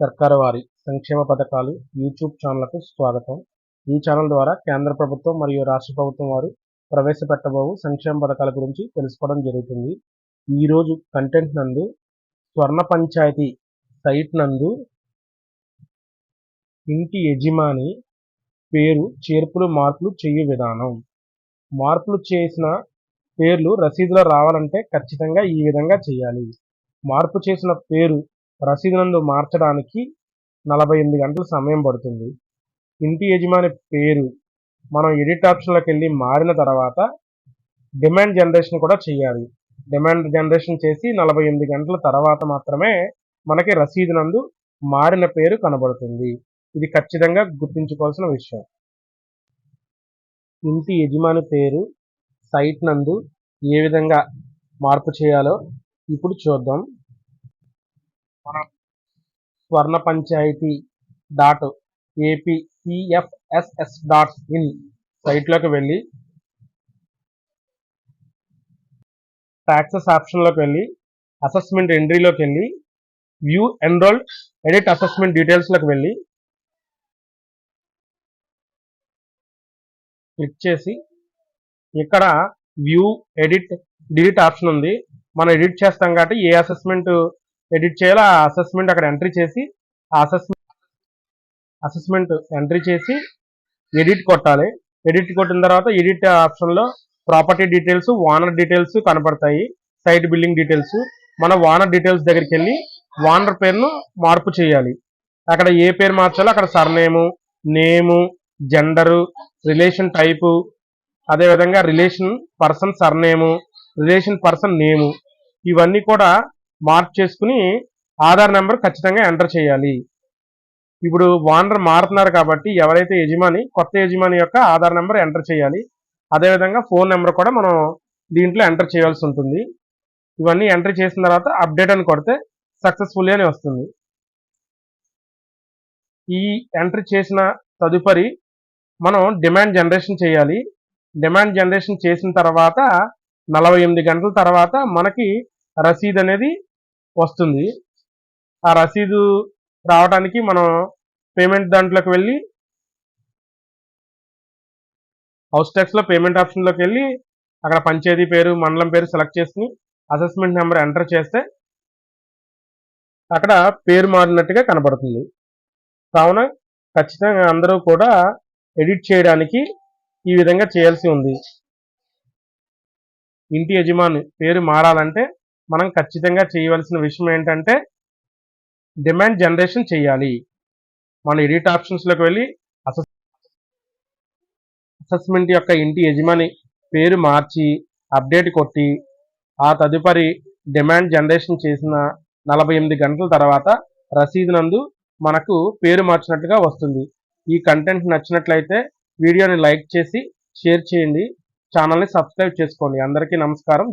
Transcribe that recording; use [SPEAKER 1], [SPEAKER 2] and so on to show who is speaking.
[SPEAKER 1] సర్కారు వారి సంక్షేమ పథకాలు యూట్యూబ్ ఛానళ్ళకు స్వాగతం. ఈ ఛానల్ ద్వారా కేంద్ర ప్రభుత్వం మరియు రాష్ట్ర ప్రభుత్వం వారు ప్రవేశపెట్టబోవు సంక్షేమ పథకాల గురించి తెలుసుకోవడం జరుగుతుంది. ఈరోజు కంటెంట్ నందు స్వర్ణ పంచాయతీ సైట్ నందు ఇంటి యజమాని పేరు చేర్పులు మార్పులు చేయు విధానం. మార్పులు చేసిన పేర్లు రసీదులో రావాలంటే ఖచ్చితంగా ఈ విధంగా చేయాలి. మార్పు చేసిన పేరు రసీదు నందు మార్చడానికి నలభై ఎనిమిది గంటల సమయం పడుతుంది. ఇంటి యజమాని పేరు మనం ఎడిట్ ఆప్షన్లోకి వెళ్ళి మారిన తర్వాత డిమాండ్ జనరేషన్ కూడా చేయాలి డిమాండ్ జనరేషన్ చేసి నలభై ఎనిమిది గంటల తర్వాత మాత్రమే మనకి రసీదు నందు మారిన పేరు కనబడుతుంది. ఇది ఖచ్చితంగా గుర్తుంచుకోవాల్సిన విషయం. ఇంటి యజమాని పేరు సైట్ నందు ఏ విధంగా మార్పు చేయాలో ఇప్పుడు చూద్దాం. మన Swarna Panchayat dot AP CFSS dot in సైట్లోకి వెళ్ళి ట్యాక్సెస్ ఆప్షన్లోకి వెళ్ళి అసెస్మెంట్ ఎంట్రీలోకి వెళ్ళి వ్యూ ఎన్రోల్డ్ ఎడిట్ అసెస్మెంట్ డీటెయిల్స్లోకి వెళ్ళి క్లిక్ చేసి ఇక్కడ వ్యూ ఎడిట్ డిలీట్ ఆప్షన్ ఉంది. మనం ఎడిట్ చేస్తాం కాబట్టి ఏ అసెస్మెంట్ ఎడిట్ చేయాలి ఆ అసెస్మెంట్ అక్కడ ఎంట్రీ చేసి ఆ అసెస్మెంట్ అసెస్మెంట్ ఎంట్రీ చేసి ఎడిట్ కొట్టాలి. ఎడిట్ కొట్టిన తర్వాత ఎడిట్ ఆప్షన్లో ప్రాపర్టీ డీటెయిల్స్ ఓనర్ డీటెయిల్స్ కనపడతాయి సైట్ బిల్డింగ్ డీటెయిల్స్ మన ఓనర్ డీటెయిల్స్ దగ్గరికి వెళ్ళి ఓనర్ పేరును మార్పు చేయాలి. అక్కడ ఏ పేరు మార్చాలో అక్కడ surname name gender relation type అదేవిధంగా relation person surname relation person name ఇవన్నీ కూడా మార్క్ చేసుకుని ఆధార్ నెంబర్ ఖచ్చితంగా ఎంటర్ చేయాలి. ఇప్పుడు ఓనర్ మారుతున్నారు కాబట్టి ఎవరైతే యజమాని కొత్త యజమాని యొక్క ఆధార్ నెంబర్ ఎంటర్ చేయాలి. అదేవిధంగా ఫోన్ నెంబర్ కూడా మనం దీంట్లో ఎంటర్ చేయాల్సి ఉంటుంది. ఇవన్నీ ఎంటర్ చేసిన తర్వాత అప్డేట్ అని కొడితే సక్సెస్ఫుల్ అని వస్తుంది. ఈ ఎంటర్ చేసిన తదుపరి మనం డిమాండ్ జనరేషన్ చేయాలి. డిమాండ్ జనరేషన్ చేసిన తర్వాత నలభై ఎనిమిది గంటల తర్వాత మనకి రసీదు అనేది వస్తుంది. ఆ రసీదు రావడానికి మనం పేమెంట్ దాంట్లోకి వెళ్ళి హౌస్ ట్యాక్స్లో పేమెంట్ ఆప్షన్లోకి వెళ్ళి అక్కడ పంచాయతీ పేరు మండలం పేరు సెలెక్ట్ చేసుకుని అసెస్మెంట్ నెంబర్ ఎంటర్ చేస్తే అక్కడ పేరు మారినట్టుగా కనబడుతుంది. కావున ఖచ్చితంగా అందరూ కూడా ఎడిట్ చేయడానికి ఈ విధంగా చేయాల్సి ఉంది. ఇంటి యజమాని పేరు మారాలంటే మనం ఖచ్చితంగా చేయవలసిన విషయం ఏంటంటే డిమాండ్ జనరేషన్ చేయాలి. మనం ఎడిట్ ఆప్షన్స్లోకి వెళ్ళి అసెస్ అసెస్మెంట్ యొక్క ఇంటి యజమాని పేరు మార్చి అప్డేట్ కొట్టి ఆ తదుపరి డిమాండ్ జనరేషన్ చేసిన నలభై ఎనిమిది గంటల తర్వాత రసీదు నందు మనకు పేరు మార్చినట్టుగా వస్తుంది. ఈ కంటెంట్ నచ్చినట్లయితే వీడియోని లైక్ చేసి షేర్ చేయండి. ఛానల్ని సబ్స్క్రైబ్ చేసుకోండి. అందరికీ నమస్కారం.